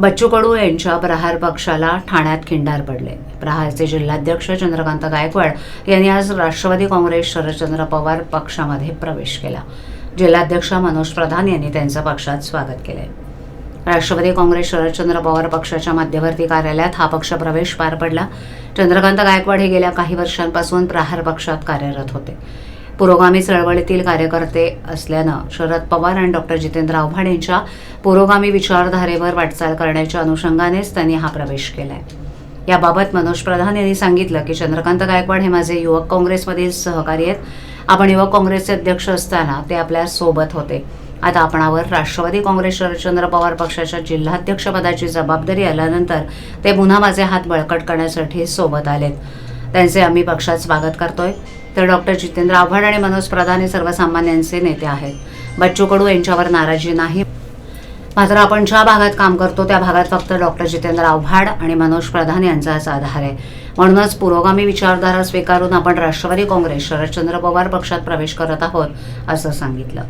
बच्चू कडू यांच्या प्रहार पक्षाला ठाण्यात खिंडार पडले. प्रहारचे जिल्हाध्यक्ष चंद्रकांत गायकवाड यांनी आज राष्ट्रवादी काँग्रेस शरदचंद्र पवार पक्षामध्ये प्रवेश केला. जिल्हाध्यक्ष मनोज प्रधान यांनी त्यांचं पक्षात स्वागत केले. राष्ट्रवादी काँग्रेस शरदचंद्र पवार पक्षाच्या मध्यवर्ती कार्यालयात हा पक्ष प्रवेश पार पडला. चंद्रकांत गायकवाड हे गेल्या काही वर्षांपासून प्रहार पक्षात कार्यरत होते. पुरोगामी चळवळीतील कार्यकर्ते असल्यानं शरद पवार आणि डॉक्टर जितेंद्र आव्हाड यांच्या पुरोगामी विचारधारेवर वाटचाल करण्याच्या अनुषंगानेच त्यांनी हा प्रवेश केलाय. याबाबत मनोज प्रधान यांनी सांगितलं की चंद्रकांत गायकवाड हे माझे युवक काँग्रेसमधील सहकारी आहेत. आपण युवक काँग्रेसचे अध्यक्ष असताना ते आपल्यासोबत होते. आता आपणावर राष्ट्रवादी काँग्रेस शरदचंद्र पवार पक्षाच्या जिल्हाध्यक्षपदाची जबाबदारी आल्यानंतर ते पुन्हा माझे हात बळकट करण्यासाठी सोबत आलेत. त्यांचे आम्ही पक्षात स्वागत करतोय. तर डॉक्टर जितेंद्र आव्हाड आणि मनोज प्रधान हे सर्वसामान्यांचे नेते आहेत. बच्चू कडू यांच्यावर नाराजी नाही. मात्र आपण ज्या भागात काम करतो त्या भागात फक्त डॉक्टर जितेंद्र आव्हाड आणि मनोज प्रधान यांचाच आधार आहे. म्हणूनच पुरोगामी विचारधारा स्वीकारून आपण राष्ट्रवादी काँग्रेस शरदचंद्र पवार पक्षात प्रवेश करत आहोत असं सांगितलं.